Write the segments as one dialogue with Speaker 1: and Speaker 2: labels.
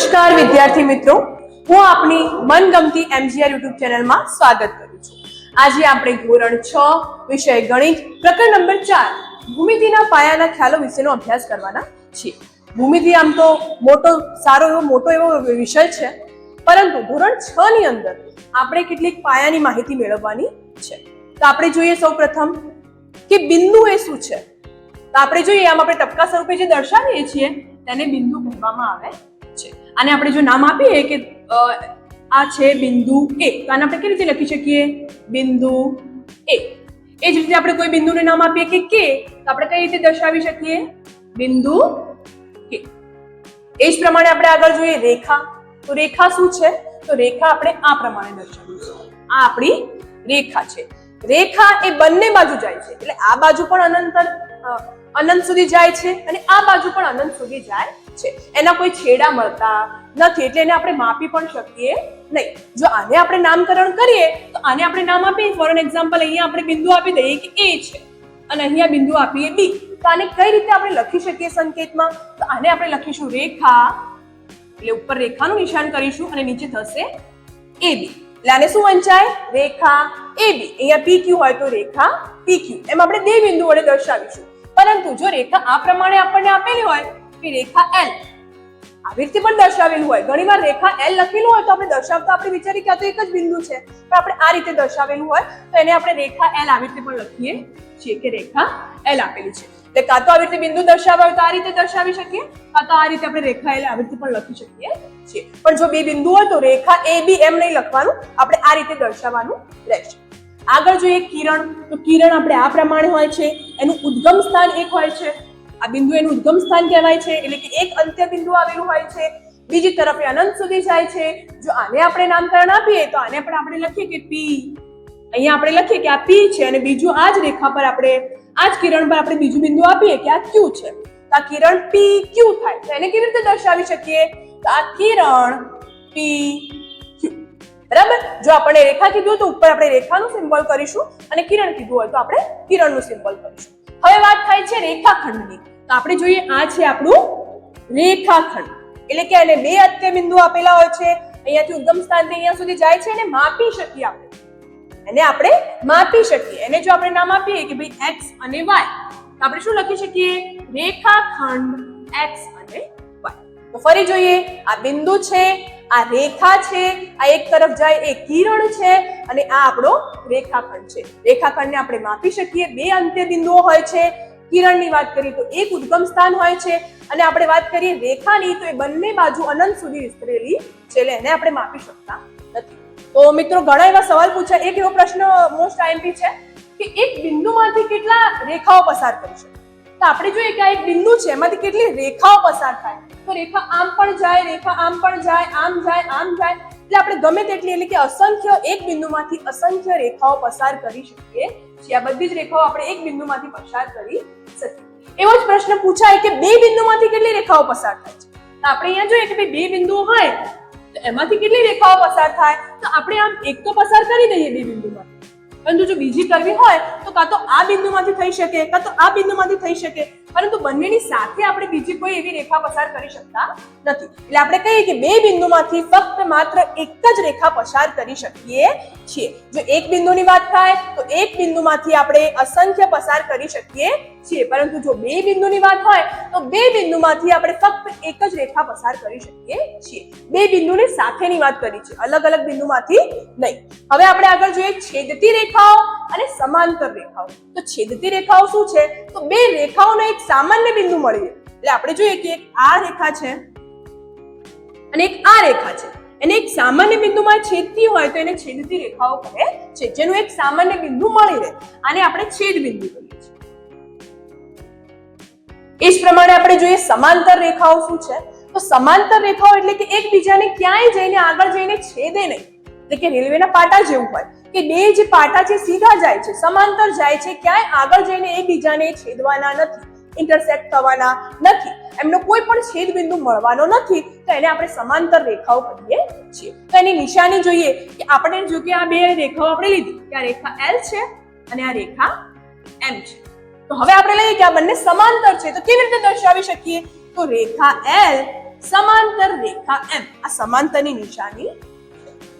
Speaker 1: નમસ્કાર વિદ્યાર્થી મિત્રો. હું આપની મનગમતી એમજીઆર યુટ્યુબ ચેનલમાં સ્વાગત કરું છું. આજે આપણે ધોરણ છ વિષય ગણિત પ્રકરણ નંબર ચાર, ભૂમિતિના પાયાના ખ્યાલો વિશેનો અભ્યાસ કરવાના છીએ. ભૂમિતિ આમ તો મોટો, સારો એવો, મોટો એવો વિષય છે. પરંતુ ધોરણ છ ની અંદર આપણે કેટલીક પાયાની માહિતી મેળવવાની છે. તો આપણે જોઈએ સૌ પ્રથમ કે બિંદુ એ શું છે? તો આપણે જોઈએ, આમ આપણે ટપકા સ્વરૂપે જે દર્શાવીએ છીએ, તેને બિંદુ કહેવામાં આવે છે અને આપણે જો નામ આપીએ કે આ છે બિંદુ એ. તો આને આપણે કેવી રીતે લખી શકીએ? બિંદુ એ. એ જ રીતે આપણે કોઈ બિંદુને નામ આપીએ કે કે તો આપણે કઈ રીતે દર્શાવી શકીએ? બિંદુ કે. એ જ પ્રમાણે આપણે આગળ જોઈએ રેખા. તો રેખા શું છે? તો રેખા આપણે આ પ્રમાણે દર્શાવીશું આ આપણી રેખા છે. રેખા એ બંને બાજુ જાય છે. એટલે આ બાજુ પણ અનંત અ, અનંત સુધી જાય છે અને આ બાજુ પણ અનંત સુધી જાય છે. એના કોઈ છેડા મળતા નથી એટલે એને આપણે માપી પણ શકીએ નહીં. જો આને આપણે નામકરણ કરીએ, તો આને આપણે નામ આપીએ. ફોર એક્ઝામ્પલ અહીંયા આપણે બિંદુ આપી દઈએ કે એ છે. અને અહીંયા બિંદુ આપીએ બી તો આને કઈ રીતે આપણે લખી શકીએ સંકેતમાં? તો આને આપણે લખીશું રેખા. એટલે ઉપર રેખાનું નિશાન કરીશું અને નીચે થશે એ બી એટલે આને શું વંચાય? રેખા એ બી અહીંયા પી ક્યુ હોય તો રેખા પી ક્યુ એમ આપણે બે બિંદુ વડે દર્શાવીશું. પરંતુ જો રેખા આ પ્રમાણે આપણને આપેલી હોય કે રેખા એલ આવી રીતે પણ દર્શાવેલું હોય. ઘણીવાર રેખા એલ લખેલું હોય તો આપણે દર્શાવતા આપણે વિચારીએ કે આ તો એક જ બિંદુ છે. પણ આપણે આ રીતે દર્શાવેલું હોય, તો એને આપણે રેખા એલ આવી રીતે પણ લખીએ છીએ કે રેખા એલ આપેલી છે. એટલે કાં તો આવી રીતે બિંદુ દર્શાવવા હોય તો આ રીતે દર્શાવી શકીએ, કાં તો આ રીતે આપણે રેખા એલ આવી રીતે પણ લખી શકીએ છીએ. પણ જો બે બિંદુ હોય તો રેખા એ બી એમ નહીં લખવાનું. આપણે આ રીતે દર્શાવવાનું રહેશે. આગળ જોઈએ કિરણ. તો કિરણ આપણે આ પ્રમાણે હોય છે. એનું ઉદ્ગમ સ્થાન એક હોય છે. આ બિંદુ એનું ઉદ્ગમ સ્થાન કહેવાય છે. એટલે કે એક અંત્ય બિંદુ આવેલું હોય છે. બીજી તરફ એ અનંત સુધી જાય છે. જો આને આપણે નામકરણ આપીએ, તો આને પણ આપણે લખીએ કે પી અહીંયા આપણે લખીએ કે આ પી છે અને બીજું આ જ રેખા પર આપણે, આ જ કિરણ પર આપણે બીજું બિંદુ આપીએ કે આ ક્યુ છે. આ કિરણ પી ક્યુ થાય તો એને કેવી રીતે દર્શાવી શકીએ? તો આ કિરણ પી બરાબર? જો આપણે રેખા કીધું તો ઉપર આપણે રેખાનું સિમ્બોલ કરીશું અને કિરણ કીધું હોય તો આપણે કિરણનું સિમ્બોલ કરીશું. હવે વાત થાય છે રેખાખંડની. તો આપણે જોઈએ, આ છે આપણું રેખાખંડ. એટલે કે એને બે અત્ય બિંદુ આપેલા હોય છે. અહીંયાથી ઉદ્ગમ સ્થાનથી અહીંયા સુધી જાય છે અને માપી શકીએ આપણે. એને આપણે માપી શકીએ. એને જો આપણે નામ આપીએ કે ભાઈ એક્સ અને વાય તો આપણે શું લખી શકીએ? રેખાખંડ એક્સ અને વાય તો ફરી જોઈએ, આ બિંદુ છે આ રેખા છે, આ એક તરફ જાય એ કિરણ છે અને આ આપણો રેખાખંડ છે. રેખાખંડને આપણે માપી શકીએ, બે અંત્ય બિંદુઓ હોય છે, કિરણની વાત કરીએ તો એક ઉદ્ગમ સ્થાન હોય છે અને આપણે વાત કરીએ રેખાની તો એ બંને બાજુ અનંત સુધી વિસ્તરેલી છે એને આપણે માપી શકતા નથી. તો મિત્રો ઘણા એવા સવાલ પૂછાય. એક એવો પ્રશ્ન મોસ્ટ આઈએમપી છે કે એક બિંદુમાંથી કેટલા રેખાઓ પસાર કરી શકે તો આપણે જોઈએ કે આ એક બિંદુ છે, એમાંથી કેટલી રેખાઓ પસાર થાય. તો રેખા આમ પણ જાય, રેખા આમ પણ જાય, આમ જાય આમ જાય. એટલે આપણે ગમે તેટલી, એટલે કે અસંખ્ય એક બિંદુમાંથી અસંખ્ય રેખાઓ પસાર કરી શકીએ છીએ. આ બધી જ રેખાઓ આપણે એક બિંદુમાંથી પસાર કરી શકીએ. એવો જ પ્રશ્ન પૂછાય કે બે બિંદુમાંથી કેટલી રેખાઓ પસાર થાય છે? તો આપણે અહીંયા જોઈએ કે બે બિંદુઓ હોય, તો એમાંથી કેટલી રેખાઓ પસાર થાય? તો આપણે આમ એક તો પસાર કરી દઈએ બે બિંદુમાંથી. પરંતુ જો બીજી કરવી હોય, તો કાં તો આ બિંદુમાંથી થઈ શકે, કાં તો આ બિંદુમાંથી થઈ શકે. પરંતુ બંનેની સાથે આપણે બીજી કોઈ એવી રેખા પસાર કરી શકતા નથી. એટલે આપણે કહીએ કે બે બિંદુમાંથી ફક્ત માત્ર એક જ રેખા પસાર કરી શકીએ છીએ. જો એક બિંદુની વાત થાય, તો એક બિંદુમાંથી આપણે અસંખ્ય પસાર કરી શકીએ છીએ પરંતુ જો બે બિંદુની વાત હોય, તો બે બિંદુમાંથી આપણે ફક્ત એક જ રેખા પસાર કરી શકીએ છીએ. બે બિંદુની સાથેની વાત કરી છે. અલગ અલગ બિંદુમાંથી નહીં. હવે આપણે આગળ જોઈએ છેદતી રેખાઓ અને સમાંતર રેખાઓ. તો છેદતી રેખાઓ શું છે? તો બે રેખાઓનો એક સામાન્ય બિંદુ મળી એટલે આપણે જોઈએ કે એક આ રેખા છે અને એક આ રેખા છે. એને એક સામાન્ય બિંદુમાં છેદતી હોય તો એને છેદતી રેખાઓ કહે છે. જેનું એક સામાન્ય બિંદુ મળી રહે. આને આપણે છેદ બિંદુ કહીએ. એ જ પ્રમાણે આપણે જોઈએ સમાંતર રેખાઓ શું છે? તો સમાંતર રેખાઓ એટલે કે એકબીજાને ક્યાંય જઈને આગળ જઈને છેદે નહીં. એટલે કે રેલવેના પાટા જેવું હોય. કે બે જે પાટા છે સીધા જાય છે, સમાંતર જાય છે, ક્યાંય આગળ જઈને એકબીજાને છેદવાના નથી, ઇન્ટરસેક્ટ થવાના નથી. એમનો કોઈ પણ છેદ બિંદુ મળવાનો નથી, તો એને આપણે સમાંતર રેખાઓ કહીએ છીએ. તો એની નિશાની જોઈએ કે આપણે જો કે આ બે રેખાઓ આપણે લીધી. કે આ રેખા એલ છે અને આ રેખા એમ છે. તો હવે આપણે લઈએ કે આ બંને સમાંતર છે. તો કેવી રીતે દર્શાવી શકીએ? તો રેખા એલ સમાંતર રેખા M. આ સમાંતરની નિશાની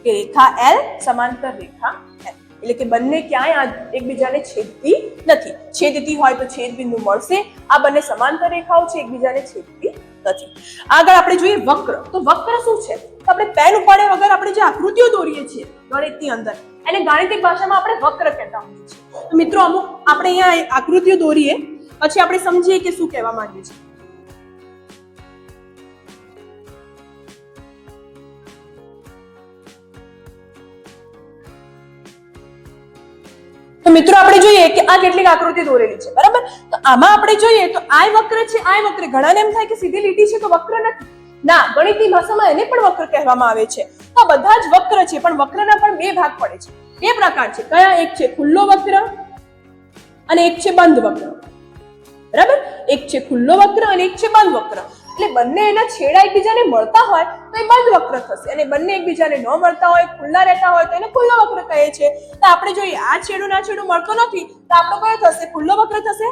Speaker 1: કે રેખા એલ સમાંતર રેખા M. એટલે કે બંને ક્યાંય આ એકબીજાને છેદતી નથી. છેદતી હોય તો છેદ બિંદુ મળશે. આ બંને સમાંતર રેખાઓ છે, એકબીજાને છેદતી નથી. આગળ આપણે જોઈએ વક્ર. તો વક્ર શું છે? આપણે પેન ઉપાડ્યા વગર આપણે જે આકૃતિઓ દોરીએ છીએ ગણિતની અંદર, એને ગાણિતિક ભાષામાં આપણે વક્ર કહેતા હોઈએ છીએ. તો મિત્રો અમુક આપણે અહીંયા આકૃતિઓ દોરીએ, પછી આપણે સમજીએ કે શું કહેવા માંગીએ છીએ. તો મિત્રો આપણે જોઈએ કે આ કેટલીક આકૃતિ દોરેલી છે, બરાબર? તો આમાં આપણે જોઈએ તો આ વક્ર છે, આ વક્ર. ઘણાને એમ થાય કે સીધી લીટી છે, તો વક્ર નથી. ના, ગણિતની ભાષામાં એને પણ વક્ર કહેવામાં આવે છે. આ બધા જ વક્ર છે, પણ વક્રના પણ બે ભાગ પડે છે. બે પ્રકાર છે. કયા? એક છે ખુલ્લો વક્ર અને એક છે બંધ વક્ર. બરાબર? એક છે ખુલ્લો વક્ર અને એક છે બંધ વક્ર. એટલે બંને એના છેડા એકબીજાને મળતા હોય તો એ બંધ વક્ર થશે. અને બંને એકબીજાને ન મળતા હોય, ખુલ્લા રહેતા હોય તો એને ખુલ્લો વક્ર કહે છે. તો આપણે જોઈએ આ છેડું ના છેડું મળતો નથી, તો આપણો કયો થશે? ખુલ્લો વક્ર થશે?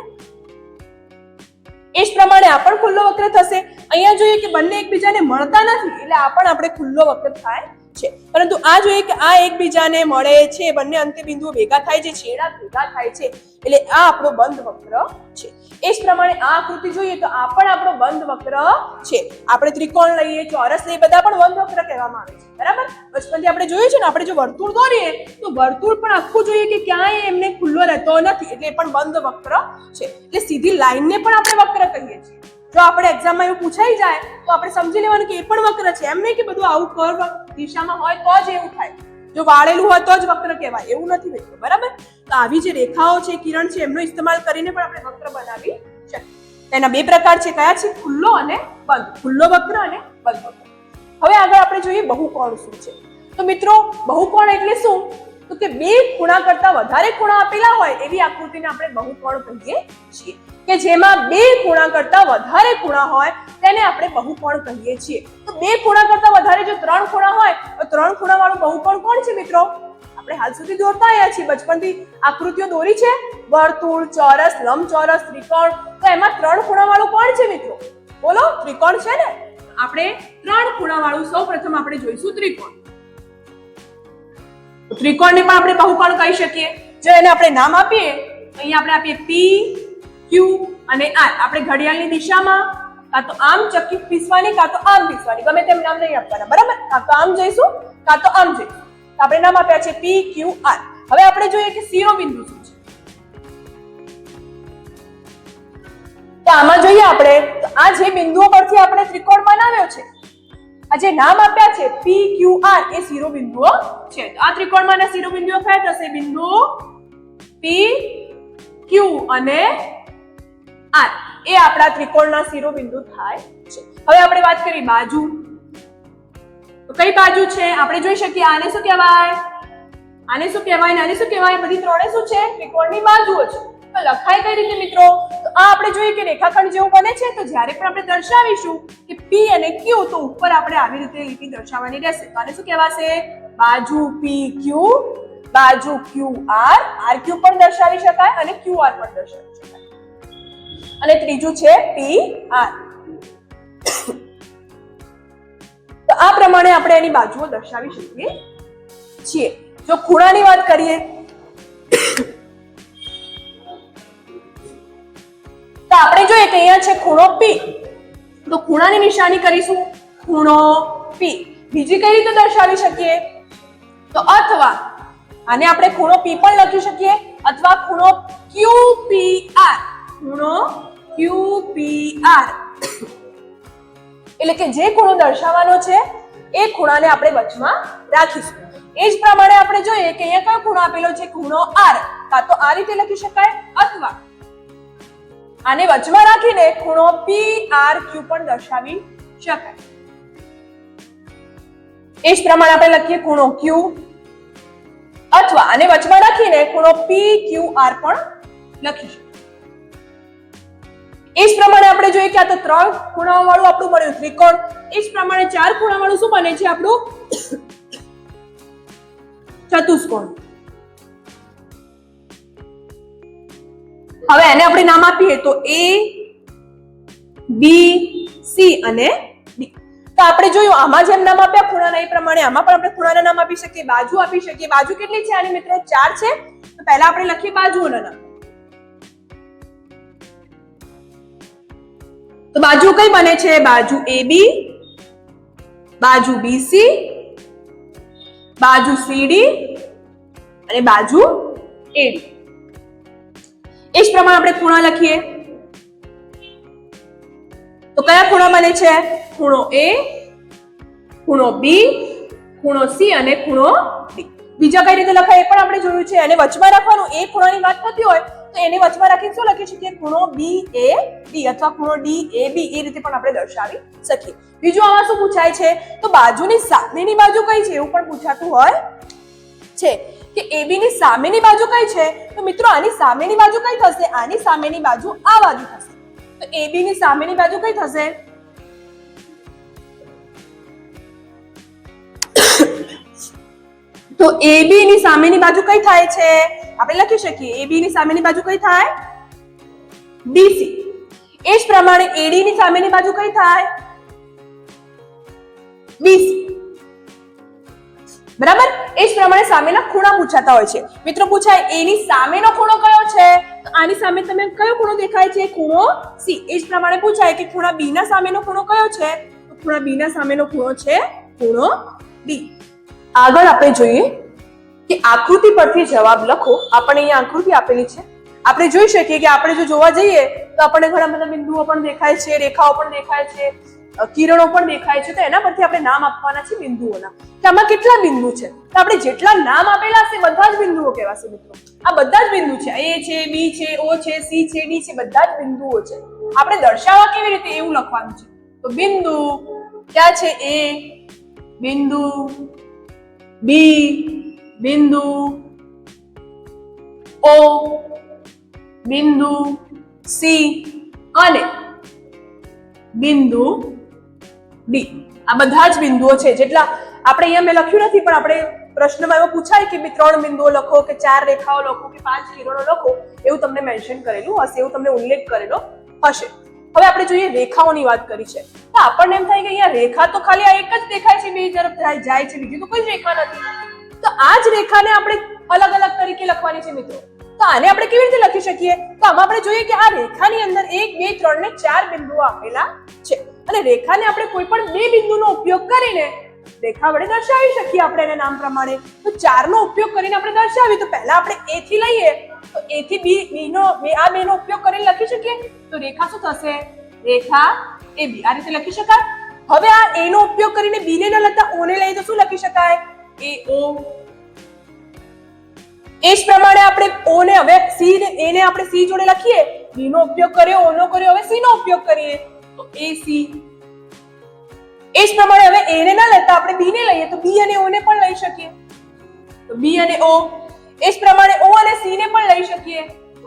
Speaker 1: એ જ પ્રમાણે આ પણ ખુલ્લો વક્ર થશે. અહીંયા જોઈએ કે બંને એકબીજાને મળતા નથી, એટલે આ પણ આપણે ખુલ્લો વક્ર થાય છે. પરંતુ આ જોઈએ કે આ એકબીજાને મળે છે, બંને અંતે બિંદુઓ ભેગા થાય છે, છેડા ભેગા થાય છે, એટલે આ આપણો બંધ વક્ર છે. એ જ પ્રમાણે આ આકૃતિ જોઈએ તો આ પણ આપણો બંધ વક્ર છે. આપણે ત્રિકોણ લઈએ, ચોરસ લઈએ, બધા પણ બંધ વક્ર કહેવામાં આવે છે. બરાબર? બચપનથી આપણે જોયું છે ને, આપણે જો વર્તુળ દોરીએ, તો વર્તુળ પણ આખું જોઈએ કે ક્યાંય એમને ખુલ્લો રહેતો નથી. એટલે પણ બંધ વક્ર છે. એટલે સીધી લાઈનને પણ આપણે વક્ર કહીએ છીએ. જો આપણે એક્ઝામમાં એવું પૂછાઈ જાય, તો આપણે સમજી લેવાનું કે એ પણ વક્ર છે. એમ નહીં કે બધું આવું કર્વ દિશામાં હોય તો જ એવું થાય. જો વાળેલું હોય તો જ વક્ર કહેવાય. એવું નથી મિત્રો બરાબર? તો આવી જે રેખાઓ છે, કિરણ છે, એમનો ઇસ્તેમાલ કરીને પણ આપણે વક્ર બનાવી શકીએ. એના બે પ્રકાર છે. કયા છે? ખુલ્લો અને બંધ. ખુલ્લો વક્ર અને બંધ વક્ર. હવે આગળ આપણે જોઈએ બહુકોણ શું છે. તો મિત્રો, બહુકોણ એટલે શું? તો કે બે ખૂણા કરતા વધારે ખૂણા આપેલા હોય એવી આકૃતિને આપણે બહુકોણ કહીએ છીએ. કે જેમાં બે ખૂણા કરતા વધારે ખૂણા હોય તેને આપણે બહુકોણ કહીએ છીએ. તો બે ખૂણા કરતા વધારે જો ત્રણ ખૂણા હોય, તો ત્રણ ખૂણા વાળું બહુકોણ કોણ છે મિત્રો? આપણે હાલ સુધી દોરતા આવ્યા છીએ. બચપનથી આકૃતિઓ દોરી છે. વર્તુળ, ચોરસ, લંબચોરસ, ત્રિકોણ. તો એમાં ત્રણ ખૂણા વાળું કોણ છે મિત્રો? બોલો, ત્રિકોણ છે ને? આપણે ત્રણ ખૂણા વાળું સૌ આપણે જોઈશું ત્રિકોણ. ત્રિકોણને પણ આપણે બહુકોણ કહી શકીએ. જો એને આપણે નામ આપીએ અહીંયા આપણે આપીએ પી ક્યુ અને આર. આપણે ઘડિયાળની દિશામાં, કાં તો આમ ચક્કી પીસવાની, કાં તો આમ પીસવાની. ગમે તેમ નામ નહીં આપવાના, બરાબર? કાં તો આમ જઈશું, કાં તો આમ જઈશું. આપણે નામ આપ્યા છે પી ક્યુ આર હવે આપણે જોઈએ કે શિરોબિંદુ શું છે. તો આમાં જોઈએ આપણે આ જે બિંદુઓ પરથી આપણે ત્રિકોણ બનાવ્યો છે, આ જે નામ આપ્યા છે પી ક્યુ આર એ શિરોબિંદુઓ છે. તો આ ત્રિકોણમાંના શિરોબિંદુઓ કયા થશે? બિંદુ પી ક્યુ અને આર. એ આપણા ત્રિકોણના શિરોબિંદુ થાય છે. હવે આપણે વાત કરી બાજુ. કઈ બાજુ છે? આપણે જોઈ શકીએ આને શું કહેવાય? આને શું કહેવાય ને આને શું કહેવાય? બધી ત્રણે શું છે? ત્રિકોણની બાજુઓ છે. તો લખાય કઈ રીતે મિત્રો? તો આ આપણે જોઈએ કે રેખાખંડ જેવું બને છે. તો જ્યારે પણ આપણે દર્શાવીશું કે પી અને ક્યુ તો ઉપર આપણે આવી રીતે લીટી દર્શાવવાની રહેશે. તો આને શું કહેવાશે? બાજુ પી ક્યુ બાજુ ક્યુ આર ક્યુ પણ દર્શાવી શકાય અને ક્યુ પણ દર્શાવી અને ત્રીજું છે પી આર. તો આ પ્રમાણે આપણે એની બાજુઓ દર્શાવી શકીએ છીએ. જો ખૂણાની વાત કરીએ, તો આપણે જોઈએ કે અહીંયા છે ખૂણો પી તો ખૂણાની નિશાની કરીશું ખૂણો પી બીજી કઈ રીતે દર્શાવી શકીએ? તો અથવા આને આપણે ખૂણો પી પણ લખી શકીએ અથવા ખૂણો ક્યુ પી આર ખૂણો ક્યુપીઆર એટલે કે જે ખૂણો દર્શાવવાનો છે, એ ખૂણાને આપણે વચમાં રાખીશું. એ જ પ્રમાણે આપણે જોઈએ કે અહીંયા કયો ખૂણો આપેલો છે, ખૂણો આર કાં તો આ રીતે લખી શકાય અથવા આને વચમાં રાખીને ખૂણો પી ક્યુ પણ દર્શાવી શકાય. એ જ પ્રમાણે આપણે લખીએ ખૂણો ક્યુ અથવા આને વચમાં રાખીને ખૂણો પી ક્યુ આર પણ લખી શકાય. એ જ પ્રમાણે આપણે જોઈએ કે આ તો ત્રણ ખૂણાઓ વાળું આપણું બન્યું ત્રિકોણ. એ જ પ્રમાણે ચાર ખૂણા વાળું શું બને છે આપણું? ચતુષ્કોણ. હવે એને આપણે નામ આપીએ તો એ બી સી અને ડી તો આપણે જોયું, આમાં જેમ નામ આપ્યા ખૂણાના, એ પ્રમાણે આમાં પણ આપણે ખૂણાના નામ આપી શકીએ, બાજુ આપી શકીએ. બાજુ કેટલી છે આની મિત્રો? ચાર છે. તો પહેલા આપણે લખીએ બાજુઓના નામ. તો બાજુ કઈ બને છે? બાજુ એ બી બાજુ બીસી બાજુ સીડી અને બાજુ એડી એ જ પ્રમાણે આપણે ખૂણા લખીએ. તો કયા ખૂણો બને છે? ખૂણો એ ખૂણો બી ખૂણો સી અને ખૂણો ડી બીજા કઈ રીતે લખાય એ પણ આપણે જોયું છે. અને વચમાં રાખવાનું, એ ખૂણાની વાત થતી હોય તો એને વચમાં રાખીને શું લખી શકીએ ખૂણો બી એ ડી અથવા ખૂણો ડી એ બી એ રીતે પણ આપણે દર્શાવી શકીએ. બીજું આમાં શું પૂછાય છે? તો બાજુની સામેની બાજુ કઈ છે? એવું પણ પૂછાતું હોય છે કે AB ની સામેની બાજુ કઈ છે? તો મિત્રો, આની સામેની બાજુ કઈ થશે? આની સામેની બાજુ આ બાજુ થશે. તો AB ની સામેની બાજુ કઈ થશે? તો AB ની સામેની બાજુ કઈ થાય છે? આપણે લખી શકીએ. AB ની સામેની બાજુ કઈ થાય? BC એ જ પ્રમાણે AD ની સામેની બાજુ કઈ થાય? BC બરાબર? એ જ પ્રમાણે સામેના ખૂણા પૂછાતા હોય છે. મિત્રો, પૂછાય એની સામેનો ખૂણો કયો છે? તો આની સામે તમે કયો ખૂણો દેખાય છે? ખૂણો સી એ જ પ્રમાણે પૂછાય કે ખૂણા બી ના સામેનો ખૂણો કયો છે? તો ખૂણા બી ના સામેનો ખૂણો છે ખૂણો બી આગળ આપણે જોઈએ કે આકૃતિ પરથી જવાબ લખો. આપણને અહીંયા આકૃતિ આપેલી છે. આપણે જોઈ શકીએ કે આપણે જો જોવા જઈએ, તો આપણને ઘણા બધા બિંદુઓ પણ દેખાય છે, રેખાઓ પણ દેખાય છે કિરણો પણ દેખાય છે. તો એના પરથી આપણે નામ આપવાના છે બિંદુઓના. કે આમાં કેટલા બિંદુ છે? તો આપણે જેટલા નામ આપેલા હશે, બધા જ બિંદુઓ કહેવાશે મિત્રો. આ બધા જ બિંદુ છે. એ છે, બી છે, ઓ છે, સી છે, ડી છે, બધા જ બિંદુઓ છે. આપણે દર્શાવવા કેવી રીતે એવું લખવાનું છે? તો બિંદુ ક્યાં છે? એ બિંદુ બી બિંદુ. ઓ, બિંદુ. સી, અને. બિંદુ ડી. આ બધા જ બિંદુઓ છે. જેટલા આપણે અહીંયા મેં લખ્યું નથી, પણ આપણે પ્રશ્નમાં એવો પૂછાય કે બી ત્રણ બિંદુઓ લખો કે ચાર રેખાઓ લખો કે પાંચ કિરણો લખો, એવું તમને મેન્શન કરેલું હશે, એવું તમને ઉલ્લેખ કરેલો હશે. હવે આપણે જોઈએ રેખાઓની વાત કરી છે. તો આપણને એમ થાય કે અહીંયા રેખા તો ખાલી આ એક જ દેખાય છે, બે તરફ જાય- છે, બીજું તો કોઈ રેખા નથી. તો આ જ રેખાને આપણે અલગ અલગ તરીકે લખવાની છે મિત્રો. તો આને આપણે કેવી રીતે લખી શકીએ? તો આમાં આપણે જોઈએ કે આ રેખાની અંદર એક, બે, ત્રણ ને ચાર બિંદુઓ આપેલા છે. અને રેખાને આપણે કોઈ પણ બે બિંદુનો ઉપયોગ કરીને રેખા વડે દર્શાવી શકીએ આપણે એના નામ પ્રમાણે. તો ચારનો ઉપયોગ કરીને આપણે દર્શાવીએ. તો પહેલા આપણે એ થી લઈએ. તો એ થી બી બી નો આ બે નો ઉપયોગ કરીને લખી શકીએ. તો રેખા શું થશે? રેખા એ બી. આ રીતે લખી શકાય. હવે આ એ નો ઉપયોગ કરીને બી ને ન લખતા ઓ ને લઈએ તો શું લખી શકાય? એ ઓ. એ જ પ્રમાણે આપણે ઓ ને હવે સી ને એ આપણે સી જોડે લખીએ. બી નો ઉપયોગ કર્યો, ઓ નો કર્યો, હવે સી નો ઉપયોગ કરીએ. તો એ સી. એ જ પ્રમાણે હવે એ ને ના લેતા આપણે બી ને લઈએ, તો બી અને ઓ ને પણ લઈ શકીએ. તો બી અને ઓ. એ જ પ્રમાણે ઓ અને સી ને પણ લઈ શકીએ.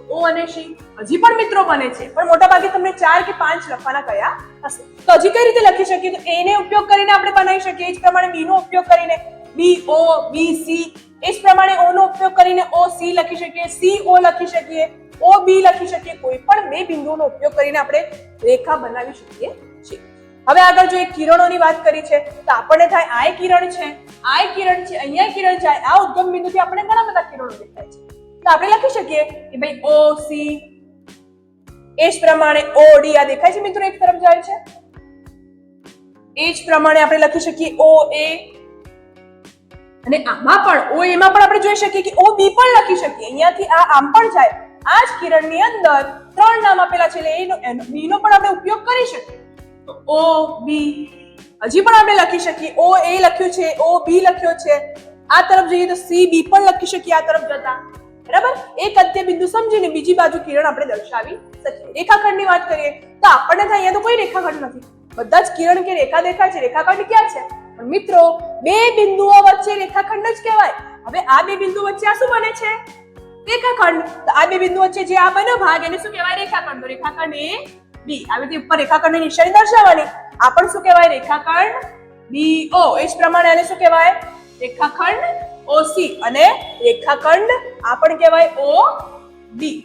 Speaker 1: ઓ અને સી. હજી પણ મિત્રો બને છે. પણ મોટા ભાગે તમને ચાર કે પાંચ લખવાના કયા હશે. તો હજી કઈ રીતે લખી શકીએ? તો એ ને ઉપયોગ કરીને આપણે બનાવી શકીએ. એ જ પ્રમાણે બી નો ઉપયોગ કરીને. બી ઓ, બી સી એ જ પ્રમાણે ઓ નો ઉપયોગ કરીને ઓ સી લખી શકીએ, સી ઓ લખી શકીએ, ઓ બી લખી શકીએ, કોઈ પણ બે બિંદુઓનો ઉપયોગ કરીને આપણે રેખા બનાવી શકીએ છીએ. હવે આગળ જો એ કિરણોની વાત કરી છે, તો આપણને થાય આ કિરણ છે, આ કિરણ છે, અહીંયા કિરણ જાય આ ઉદ્ગમ બિંદુથી આપણે ઘણા બધા કિરણો દેખાય છે. તો આપણે લખી શકીએ કે ભાઈ ઓ સી એ જ પ્રમાણે ઓ ડી, આ દેખાય છે મિત્રો એક તરફ જાય છે? એ જ પ્રમાણે આપણે લખી શકીએ ઓ એ અને આમાં પણ, ઓ, એમાં પણ આપણે જોઈ શકીએ કે ઓ, બી પણ લખી શકીએ. અહીંયાથી આ આમ પણ જાય. આ જ કિરણની અંદર ત્રણ નામ આપેલા છે, એટલે એનો એનો બી નો પણ આપણે ઉપયોગ કરી શકીએ. તો ઓ, બી, હજી પણ આપણે લખી શકીએ. ઓ, એ લખ્યું છે, ઓ, બી લખ્યો છે. આ તરફ જઈએ તો સી, બી પણ લખી શકીએ આ તરફ જતા. બરાબર? એક અંત્ય બિંદુ સમજીને બીજી બાજુ કિરણ આપણે દર્શાવી શકીએ. રેખાખંડની વાત કરીએ, તો આપણને અહીંયા તો કોઈ રેખાખંડ નથી. બધા જ કિરણ કે રેખા દેખાય છે. રેખાખંડ ક્યાં છે? પણ મિત્રો, બે બિંદુઓ વચ્ચે રેખાખંડ જ કહેવાય. હવે આ બે બિંદુ વચ્ચે આ શું બને છે? રેખાખંડ. આ બે બિંદુ વચ્ચે જે આ બન્યો ભાગ, એને શું કહેવાય? રેખાખંડ. રેખાખંડ એ બી આવી રીતે ઉપર રેખાખંડની નિશાની દર્શાવવાની. આ પણ શું કહેવાય? રેખાખંડ બી ઓ એ જ પ્રમાણે આને શું કહેવાય? રેખાખંડ ઓસી અને રેખાખંડ આ પણ કહેવાય ઓ બી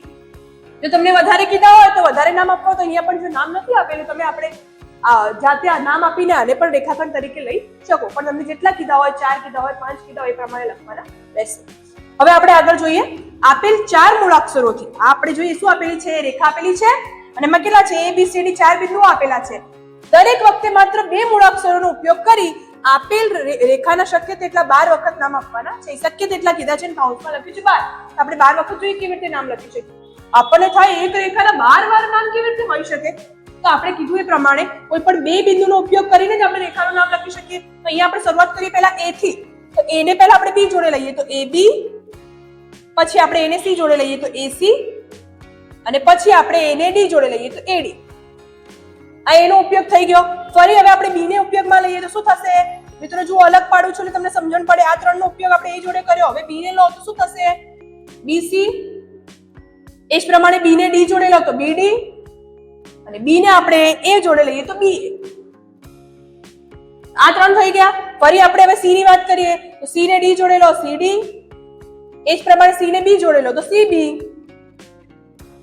Speaker 1: જો તમને વધારે કીધા હોય તો વધારે નામ આપો. તો અહીંયા પણ જો નામ નથી આપેલું તમે આપણે જાતે આ નામ આપીને આને પણ રેખાખંડ તરીકે લઈ શકો. પણ તમને જેટલા કીધા હોય, ચાર કીધા હોય, પાંચ કીધા હોય, એ પ્રમાણે લખવાના રહેશે. હવે આપણે આગળ જોઈએ. આપેલ ચાર મૂળાક્ષરોથી આપણે જોઈએ શું આપેલી છે? રેખા આપેલી છે. અને એમાં કેટલા છે? એ બી સી ડી ચાર બિંદુઓ આપેલા છે. દરેક વખતે માત્ર બે મૂળાક્ષરોનો ઉપયોગ કરી આપેલ રેખાના શક્ય તેટલા બાર વખત નામ આપવાના છે. શક્ય તેટલા કીધા છે કાઉન્ટમાં લખ્યું છે બાર. આપણે બાર વખત જોઈએ કેવી રીતે નામ લખી છે. આપણને થાય એક રેખાના બાર વાર નામ કેવી રીતે હોઈ શકે? તો આપણે કીધું એ પ્રમાણે કોઈ પણ બે બિંદુનો ઉપયોગ કરીને જ આપણે રેખાનું નામ લખી શકીએ. તો અહીંયા આપણે શરૂઆત કરીએ પહેલા એ થી. તો એને પહેલા આપણે બી જોડે લઈએ. તો એ બી પછી આપણે એને સી જોડે લઈએ. તો એસી અને પછી આપણે એને ડી જોડે લઈએ. તો એડી આ એનો ઉપયોગ થઈ ગયો. ફરી હવે આપણે બી ને ઉપયોગમાં લઈએ તો શું થશે? મિત્રો, જો અલગ પાડું છું એટલે તમને સમજણ પડે. આ ત્રણનો ઉપયોગ આપણે એ જોડે કર્યો. હવે બી ને લો તો શું થશે? બીસી એ જ પ્રમાણે બી ને ડી જોડે લો તો બીડી અને બી ને આપણે એ જોડે લઈએ તો બી આ ત્રણ થઈ ગયા. ફરી આપણે હવે સી ની વાત કરીએ. તો સી ને ડી જોડે લો. સી ડી એ જ પ્રમાણે સી ને બી જોડે લો. તો સી બી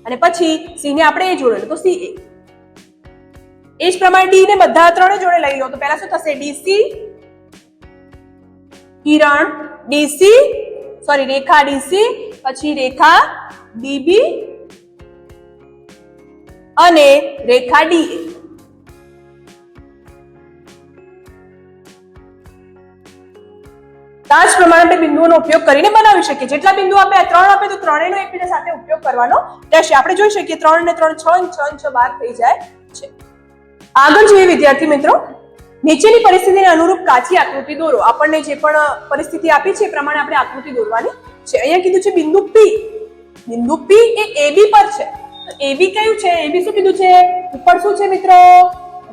Speaker 1: અને પછી સી ને આપણે એ જોડે લો. તો સી એ એ જ પ્રમાણે ડી ને બધા ત્રણે જોડે લઈ લો. તો પહેલા શું થશે? ડીસી કિરણ ડીસી સોરી રેખા ડીસી પછી રેખા ડીબી અને રેખા ડી. આ જ પ્રમાણે આપણે બિંદુઓનો ઉપયોગ કરીને બનાવી શકીએ. જેટલા બિંદુ આપે ત્રણ આપે, તો ત્રણેયનો એકબીજા સાથે ઉપયોગ કરવાનો રહેશે. આપણે જોઈ શકીએ ત્રણ ને ત્રણ છ અને છ અને છ બાર થઈ જાય છે. આગળ જોઈએ વિદ્યાર્થી મિત્રો. નીચેની પરિસ્થિતિને અનુરૂપ કાચી આકૃતિ દોરો. આપણને જે પણ પરિસ્થિતિ આપી છે એ પ્રમાણે આપણે આકૃતિ દોરવાની છે. અહીંયા કીધું છે બિંદુ પી બિંદુ પી એ એબી પર છે. એબી કયું છે? એબી શું કીધું છે? ઉપર શું છે મિત્રો?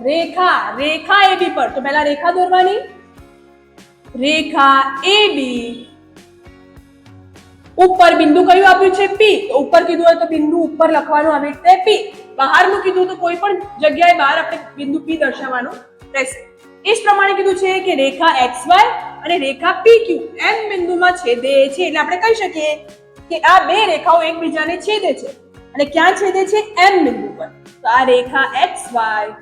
Speaker 1: રેખા. રેખા એબી પર. તો પહેલા રેખા દોરવાની. રેખા એબી ઉપર બિંદુ કયું આપ્યું છે? પી. તો ઉપર કીધું હોય તો બિંદુ ઉપર લખવાનું આવી રીતે પી. બહારનું કીધું તો કોઈ પણ જગ્યાએ બહાર આપણે બિંદુ પી દર્શાવવાનું રહેશે. એ જ પ્રમાણે કીધું છે કે રેખા એક્સ વાય અને રેખા પી ક્યુ. એમ બિંદુમાં છેદે છે. એટલે આપણે કહી શકીએ કે આ બે રેખાઓ એકબીજાને છેદે છે. અને ક્યાં છેદે છે? એમ બિંદુ પર. તો આ રેખા એક્સ વાય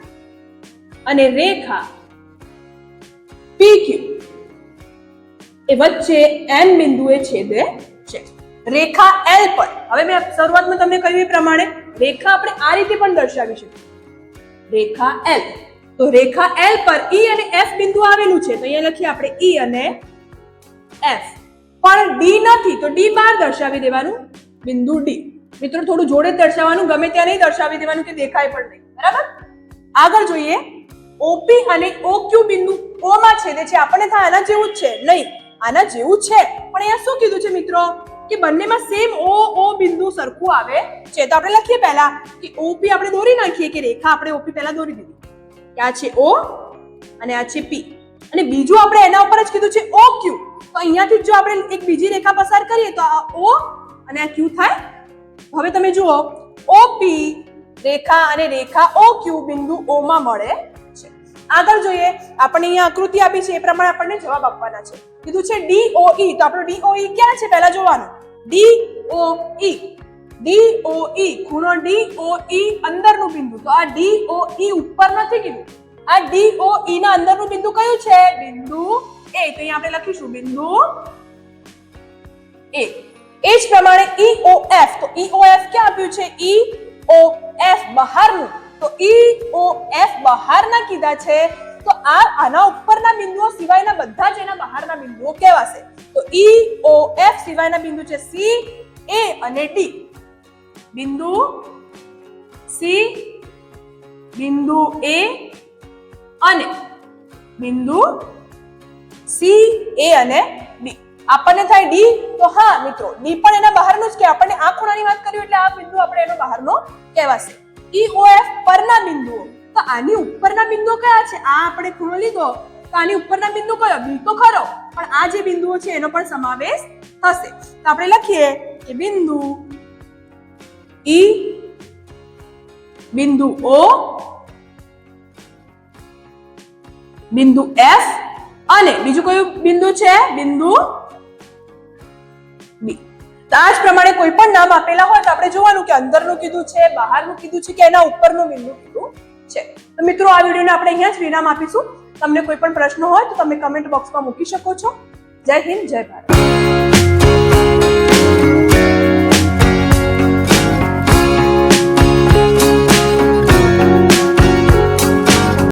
Speaker 1: અને રેખા પી ક્યુ એ વચ્ચે એમ બિંદુએ છેદે છે. રેખા એલ પર. હવે મેં શરૂઆતમાં તમને કહ્યું એ પ્રમાણે રેખા આપણે આ રીતે પણ દર્શાવી શકીએ. રેખા એલ તો રેખા એલ પર ઈ અને એફ બિંદુ આવેલું છે. તો અહીંયા લખીએ આપણે ઈ અને એફ પણ ડી નથી. તો ડી બાર દર્શાવી દેવાનું બિંદુ ડી મિત્રો, થોડું જોડે જ દર્શાવવાનું, ગમે ત્યાં નહીં દર્શાવી દેવાનું કે દેખાય પણ નહીં. બરાબર? આગળ જોઈએ. ઓપી અને ઓક્યુ બિંદુ ઓ માં છેદે છે. આપણને થાય આના જેવું જ છે. નહીં, આના જેવું છે. પણ અહીંયા શું કીધું છે મિત્રો? કે બંનેમાં સેમ ઓ ઓ બિંદુ સરખું આવે છે. તો આપણે લખીએ પહેલા કે ઓપી આપણે દોરી નાખીએ કે રેખા આપણે ઓપી પહેલા દોરી દીધી? કે આ છે ઓ અને આ છે પી અને બીજું આપણે એના ઉપર જ કીધું છે ઓ ક્યુ તો અહીંયાથી જો આપણે એક બીજી રેખા પસાર કરીએ તો આ ઓ અને આ ક્યુ થાય હવે તમે જુઓ ઓપી રેખા અને રેખા ઓ ક્યુ બિંદુ ઓ માં મળે છે. આગળ જોઈએ, આપણને અહીંયા આકૃતિ આપી છે, એ પ્રમાણે આપણને જવાબ આપવાના છે. કીધું છે ડી ઓ ઈ તો આપણો ડી ઓ ઈ ક્યાં છે? પહેલા જોવાનું. D O E D O ઈ ખૂણો ડી ઓ ઈ અંદરનું બિંદુ. તો આ ડી ઓ ઈ ઉપર નથી કીધું. આ ડી ઓ ઈ ના અંદરનું બિંદુ કયું છે? બિંદુ એ તો અહીંયા આપણે લખીશું, બિંદુ એ એ જ પ્રમાણે ઈ ઓ એફ તો ઈ ઓ એફ ક્યાં આપ્યું છે? ઈ ઓ એફ બહારનું. તો ઈ ઓ એફ બહારના કીધા છે. તો આ આના ઉપરના બિંદુઓ સિવાયના બધા જ એના બહારના બિંદુઓ કહેવાશે. તો ઈ ઓ એફ સિવાયના બિંદુ છે સી એ અને ડી બિંદુ સી બિંદુ એ અને બિંદુ સી એ અને આપણને થાય ડી તો હા, મિત્રો ડી પણ એના બહારનું જ કે આપણને આ ખૂણાની વાત કરી એટલે આ બિંદુ આપણે એનો બહારનો કહેવાશે. ઈ ઓ એફ પરના બિંદુઓ. તો આની ઉપરના બિંદુઓ કયા છે? આ આપણે ખૂણો લીધો. તો આની ઉપરના બિંદુ કયો? બી તો ખરો. પણ આ જે બિંદુઓ છે, એનો પણ સમાવેશ થશે. તો આપણે લખીએ કે બિંદુ ઈ બિંદુ ઓ બિંદુ એફ અને બીજું કયું બિંદુ છે? બિંદુ આ જ પ્રમાણે કોઈ પણ નામ આપેલા હોય તો આપણે જોવાનું કે અંદરનું કીધું છે, બહારનું કીધું છે કે એના ઉપરનું બિંદુ કીધું છે. તો મિત્રો, આ વિડીયોને આપણે અહીંયા જ વિરામ આપીશું. તમને કોઈ પણ પ્રશ્ન હોય તો તમે કમેન્ટ બોક્સમાં મૂકી શકો છો. જય હિન્દ, જય ભારત.